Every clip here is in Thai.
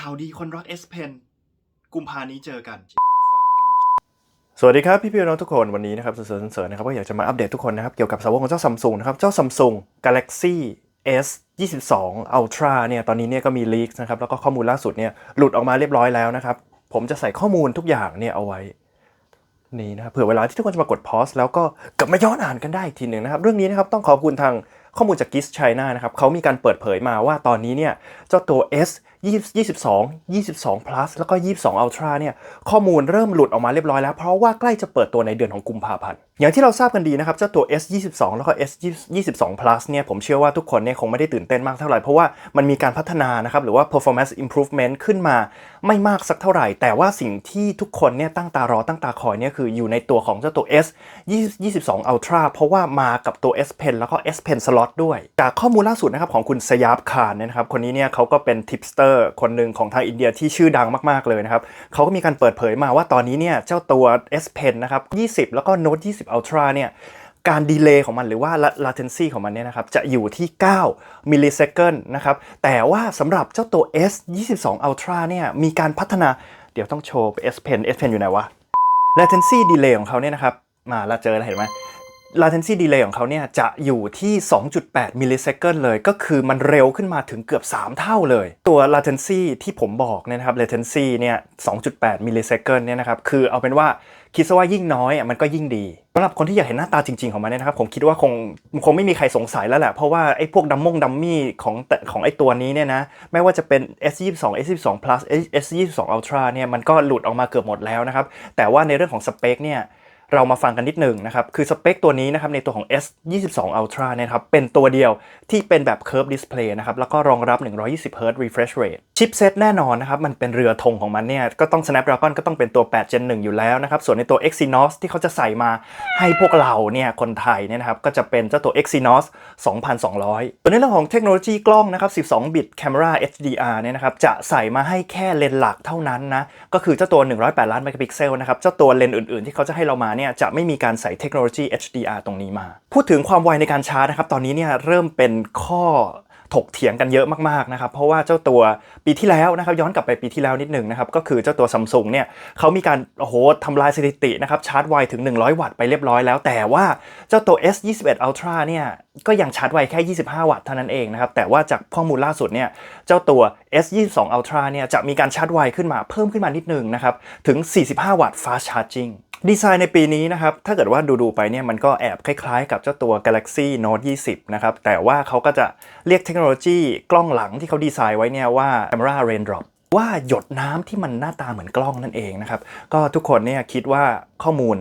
ข่าวดีคนรัก S Pen กุมภานี้เจอกัน สวัสดีครับ พี่พี่น้องทุกคนวันนี้นะครับเสริญเสริญนะครับก็อยากจะมาอัปเดตทุกคนนะครับ เกี่ยวกับสาวกของเจ้าซัมซุงนะครับ เจ้า Samsung Galaxy S 22 Ultra เนี่ยตอนนี้เนี่ยก็มีลีกนะครับ แล้วก็ข้อมูลล่าสุดเนี่ยหลุดออกมาเรียบร้อยแล้วนะครับ ผมจะใส่ข้อมูลทุกอย่างเนี่ยเอาไว้นี่นะครับเผื่อเวลาที่ทุกคนจะมากดพอสแล้วก็กลับมาย้อนอ่านกันได้อีกทีหนึ่งนะครับ เรื่องนี้นะครับต้องขอบคุณทางข้อมูลจาก GIS China นะครับเขามีการเปิดเผยมาว่าตอนนี้เนี่ยเจ้าตัว S 22 22 plus แล้วก็ 22 ultra เนี่ยข้อมูลเริ่มหลุดออกมาเรียบร้อยแล้ว เพราะว่าใกล้จะเปิดตัวในเดือนของกุมภาพันธ์ อย่างที่เราทราบกันดีนะครับ เจ้าตัว S 22แล้วก็ S 22 plus เนี่ยผมเชื่อว่าทุกคนเนี่ยคงไม่ได้ตื่นเต้นมากเท่าไหร่ เพราะว่ามันมีการพัฒนานะครับ หรือว่า performance improvement ขึ้นมาไม่มากสักเท่าไหร่ แต่ว่าสิ่งที่ทุกคนเนี่ยตั้งตารอตั้งตาคอยเนี่ยคืออยู่ในตัวของเจ้าตัว S 22 ultra เพราะว่ามากับตัว S Pen แล้วก็ S Pen slot ด้วย จากข้อมูลล่าสุดนะครับของคุณสยาบคารเนี่ยนะครับคนนี้เนี่ยเขาก็เป็นทิปสเตอร์คนหนึ่งของทางอินเดียที่ชื่อดังมากๆเลยนะครับเขาก็มีการเปิดเผยมาว่าตอนนี้เนี่ยเจ้าตัว S Pen นะครับ 20 แล้วก็ Note 20 Ultra เนี่ยการดีเลย์ของมันหรือว่า latency ของมันเนี่ยนะครับจะอยู่ที่ 9 มิลลิเซคันนะครับแต่ว่าสำหรับเจ้าตัว S 22 Ultra เนี่ยมีการพัฒนาเดี๋ยวต้องโชว์ S Pen S Pen อยู่ไหนวะ latency delay ของเขาเนี่ยนะครับมาเราเจอแล้วเห็นไหม latency delay ของเขาเนี่ยจะอยู่ที่ 2.8 มิลลิเซคันเลย ก็คือมันเร็วขึ้นมาถึงเกือบ 3 เท่าเลย ตัว latency ที่ผมบอกเนี่ยนะครับ latency เนี่ย 2.8 มิลลิเซคันเนี่ยนะครับ คือเอาเป็นว่าคิดซะว่ายิ่งน้อยอะมันก็ยิ่งดีสำหรับคนที่อยากเห็นหน้าตาจริง ๆ ของมันเนี่ยนะครับ ผมคิดว่าคงคงไม่มีใครสงสัยแล้วแหละ เพราะว่าไอ้พวกดัมมงดัมมี่ของแต่ของไอ้ตัวนี้เนี่ยนะ ไม่ว่าจะเป็น S22 S22 Plus S22 Ultra เนี่ยมันก็หลุดออกมาเกือบหมดแล้วนะครับแต่ว่าในเรื่องของสเปคเนี่ย เรามาฟังกันนิดหนึ่งนะครับ คือสเปคตัวนี้นะครับในตัวของ S 22 Ultra เนยนะครับ เป็นตัวเดียวที่เป็นแบบ Curve Display นะครับ แล้วก็รองรับ 120 Hz refresh rate ชิปเซตแน่นอนนะครับ มันเป็นเรือธงของมันเนี่ย ก็ต้อง Snapdragon ก็ต้องเป็นตัว 8 Gen 1 อยู่แล้วนะครับ ส่วนในตัว Exynos ที่เขาจะใส่มาให้พวกเราเนี่ย คนไทยเนี่ยนะครับ ก็จะเป็นเจ้าตัว Exynos 2200ตัวในเรื่องของเทคโนโลยีกล้องนะครับ 12บิต Camera HDR เนี่ยนะครับ จะใส่มาให้แค่เลนส์หลักเท่านั้นนะ ก็คือเจ้าตัว 108 ล้านเมกะพิกเซลนะครับ เจ้าตัวเลนส์อื่นๆ ที่เขาจะให้เรามาเนี่ยจะไม่มีการใส่เทคโนโลยี HDR ตรงนี้มา พูดถึงความไวในการชาร์จนะครับ ตอนนี้เนี่ยเริ่มเป็นข้อถกเถียงกันเยอะมากๆนะครับ เพราะว่าเจ้าตัวปีที่แล้วนะครับย้อนกลับไปปีที่แล้วนิดหนึ่งนะครับ ก็คือเจ้าตัวซัมซุงเนี่ยเขามีการโอ้โหทำลายสถิตินะครับชาร์จไวถึง 100 วัตต์ไปเรียบร้อยแล้ว แต่ว่าเจ้าตัว S 21 Ultra เนี่ยก็ยังชาร์จไวแค่ 25 วัตต์เท่านั้นเองนะครับ แต่ว่าจากข้อมูลล่าสุดเนี่ยเจ้าตัว S 22 Ultra เนี่ยจะมีการชาร์จไวขึ้นมาเพิ่มขึ้นมานิดหนึงนะครับถึง 45 วัตต์ fast charging ดีไซน์ในปีนี้นะครับ ถ้าเกิดว่าดูๆไปเนี่ยมันก็แอบคล้ายๆ กับเจ้าตัว Galaxy Note 20 นะครับ แต่ว่าเขาก็จะเรียกเทคโนโลยีกล้องหลังที่เขาดีไซน์ไว้เนี่ยว่า Camera Raindrop ว่าหยดน้ำที่มันหน้าตาเหมือนกล้องนั่นเองนะครับ ก็ทุกคนเนี่ยคิดว่าข้อมูล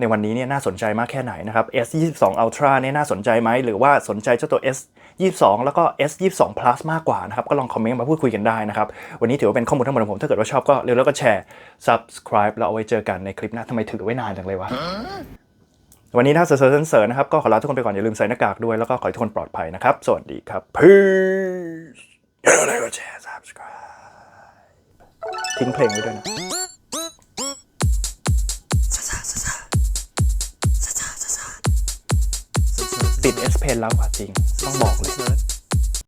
ในวันนี้เนี่ยน่าสนใจมากแค่ไหนนะครับ S 22 Ultra เนี่ยน่าสนใจไหม หรือว่าสนใจเจ้าตัว S 22แล้วก็ S 22 Plus มากกว่านะครับ ก็ลองคอมเมนต์มาพูดคุยกันได้นะครับ วันนี้ถือว่าเป็นข้อมูลทั้งหมดของผม ถ้าเกิดว่าชอบก็เร็วแล้วก็แชร์ subscribe แล้วเอาไว้เจอกันในคลิปหน้าทำไมถือไว้นานจังเลยวะวันนี้ถ้าเสริร์เสริร์นะครับก็ขอลาทุกคนไปก่อนอย่าลืมใส่หน้ากากด้วยแล้วก็ขอให้ทุกคนปลอดภัยนะครับ สวัสดีครับ peace อย่าลืมกดแชร์ subscribe ทิ้งเพลงไว้ด้วยนะ ติด S Pen แล้วกว่าจริง ต้องบอกเลย